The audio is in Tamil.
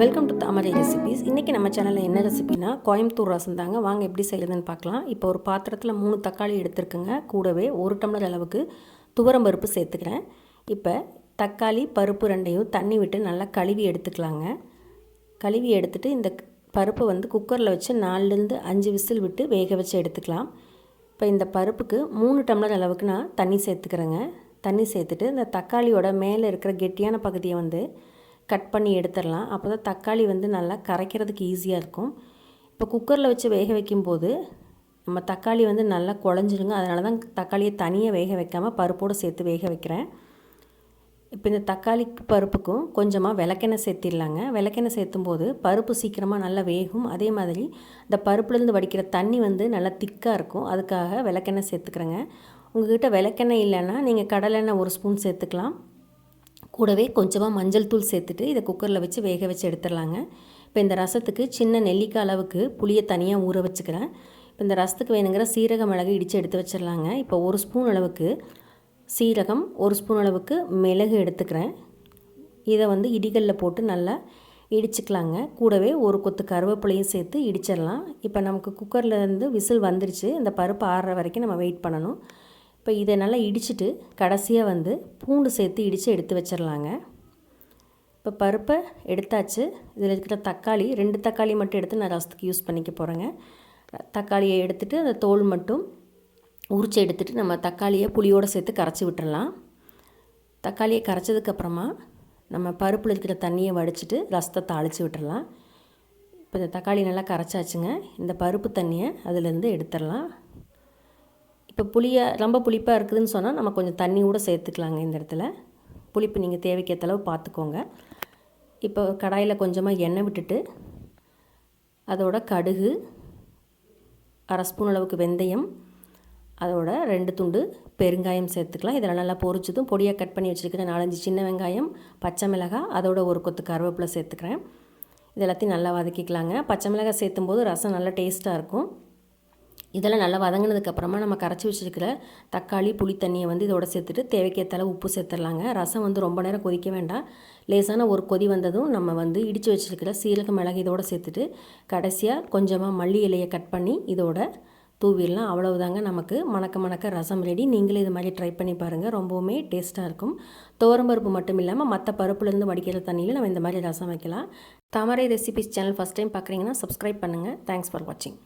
வெல்கம் டு தாமரை ரெசிபிஸ் இன்றைக்கி நம்ம சேனலில் என்ன ரெசிபினா கோயம்புத்தூர் ரசம் தாங்க. வாங்க எப்படி செய்யுதுன்னு பார்க்கலாம். இப்போ ஒரு பாத்திரத்தில் மூணு தக்காளி எடுத்துருக்குங்க. கூடவே ஒரு டம்ளர் அளவுக்கு துவரம் பருப்பு சேர்த்துக்கிறேன். இப்போ தக்காளி பருப்பு ரெண்டையும் தண்ணி விட்டு நல்லா கழுவி எடுத்துக்கலாங்க. கழுவி எடுத்துகிட்டு இந்த பருப்பை வந்து குக்கரில் வச்சு நாலுலேருந்து அஞ்சு விசில் விட்டு வேக வச்சு எடுத்துக்கலாம். இப்போ இந்த பருப்புக்கு மூணு டம்ளர் அளவுக்கு நான் தண்ணி சேர்த்துக்கிறேங்க. தண்ணி சேர்த்துட்டு இந்த தக்காளியோட மேலே இருக்கிற கெட்டியான பகுதியை வந்து கட் பண்ணி எடுத்துடலாம். அப்போ தான் தக்காளி வந்து நல்லா கரைக்கிறதுக்கு ஈஸியாக இருக்கும். இப்போ குக்கரில் வச்சு வேக வைக்கும்போது நம்ம தக்காளி வந்து நல்லா குழஞ்சிருங்க. அதனால தான் தக்காளியை தனியாக வேக வைக்காமல் பருப்போடு சேர்த்து வேக வைக்கிறேன். இப்போ இந்த தக்காளி பருப்புக்கும் கொஞ்சமாக விளக்கெண்ணெய் சேர்த்திடலாங்க. விளக்கெண்ணெய் சேர்த்தும் போது பருப்பு சீக்கிரமாக நல்லா வேகும். அதே மாதிரி இந்த பருப்புலேருந்து வடிக்கிற தண்ணி வந்து நல்லா திக்காக இருக்கும். அதுக்காக விளக்கெண்ணெய் சேர்த்துக்கிறேங்க. உங்கள்கிட்ட விளக்கெண்ணெய் இல்லைன்னா நீங்கள் கடலெண்ணெய் ஒரு ஸ்பூன் சேர்த்துக்கலாம். கூடவே கொஞ்சமாக மஞ்சள் தூள் சேர்த்துட்டு இதை குக்கரில் வச்சு வேக வச்சு எடுத்துடலாங்க. இப்போ இந்த ரசத்துக்கு சின்ன நெல்லிக்காய் அளவுக்கு புளியை தனியாக ஊற வச்சுக்கிறேன். இப்போ இந்த ரசத்துக்கு வேணுங்கிற சீரக மிளகு இடித்து எடுத்து வச்சிடலாங்க. இப்போ ஒரு ஸ்பூன் அளவுக்கு சீரகம் ஒரு ஸ்பூன் அளவுக்கு மிளகு எடுத்துக்கிறேன். இதை வந்து இடிகளில் போட்டு நல்லா இடிச்சுக்கலாங்க. கூடவே ஒரு கொத்து கருவேப்பிலையும் சேர்த்து இடிச்சிடலாம். இப்போ நமக்கு குக்கரில் இருந்து விசில் வந்துருச்சு. இந்த பருப்பு ஆறுற வரைக்கும் நம்ம வெயிட் பண்ணணும். இப்போ இதை நல்லா இடிச்சிட்டு கடைசியாக வந்து பூண்டு சேர்த்து இடித்து எடுத்து வச்சிடலாங்க இப்போ பருப்பை எடுத்தாச்சு. இதில் இருக்கிற தக்காளி ரெண்டு தக்காளி மட்டும் எடுத்து நான் ரசத்துக்கு யூஸ் பண்ணிக்க போகிறேங்க தக்காளியை எடுத்துகிட்டு அந்த தோல் மட்டும் உரிச்சு எடுத்துகிட்டு நம்ம தக்காளியை புளியோடு சேர்த்து கரைச்சி விட்டுடலாம் தக்காளியை கரைச்சதுக்கப்புறமா நம்ம பருப்பில் இருக்கிற தண்ணியை வடிச்சிட்டு ரசத்தை தாளித்து விட்டுடலாம் இப்போ இந்த தக்காளி நல்லா கரைச்சாச்சுங்க. இந்த பருப்பு தண்ணியை அதிலேருந்து எடுத்துடலாம். இப்போ புளியை ரொம்ப புளிப்பாக இருக்குதுன்னு சொன்னால் நம்ம கொஞ்சம் தண்ணி கூட சேர்த்துக்கலாங்க இந்த இடத்துல. புளிப்பு நீங்கள் தேவைக்கேற்ற அளவு பார்த்துக்கோங்க இப்போ கடாயில் கொஞ்சமாக எண்ணெய் விட்டுட்டு அதோட கடுகு அரை ஸ்பூன் அளவுக்கு வெந்தயம் அதோட ரெண்டு துண்டு பெருங்காயம் சேர்த்துக்கலாம். இதில் நல்லா பொரிச்சதும் பொடியாக கட் பண்ணி வச்சுருக்கிறேன் நாலஞ்சு சின்ன வெங்காயம் பச்சை மிளகாய் அதோட ஒரு கொத்து கருவேப்பிலை சேர்த்துக்கிறேன். இது எல்லாத்தையும் நல்லா வதக்கிக்கலாங்க. பச்சை மிளகாய் சேர்த்தும் போது ரசம் நல்லா டேஸ்ட்டாக இருக்கும். இதெல்லாம் நல்லா வதங்கினதுக்கப்புறமா நம்ம கரைச்சி வச்சுருக்கிற தக்காளி புளி தண்ணியை வந்து இதோட சேர்த்துட்டு தேவைக்கேற்ற உப்பு சேர்த்துடலாங்க. ரசம் வந்து ரொம்ப நேரம் கொதிக்க வேண்டாம். லேசான ஒரு கொதி வந்ததும் நம்ம வந்து இடித்து வச்சுருக்கிற சீரக மிளகு இதோட சேர்த்துட்டு கடைசியாக கொஞ்சமாக மல்லி இலையை கட் பண்ணி இதோட தூவிடலாம். அவ்வளவுதாங்க நமக்கு. மணக்க மணக்க ரசம் ரெடி நீங்களே இது மாதிரி ட்ரை பண்ணி பாருங்கள் ரொம்பவுமே டேஸ்ட்டாக இருக்கும். பருப்பு மட்டும் இல்லாமல் மற்ற பருப்புலேருந்து வடிக்கிற தண்ணியில் நம்ம இந்த மாதிரி ரசம் வைக்கலாம். Thamarai recipes channel first time பார்க்குறீங்கன்னா சப்ஸ்கிரைப் பண்ணுங்கள் தேங்க்ஸ் ஃபார் வாட்சிங்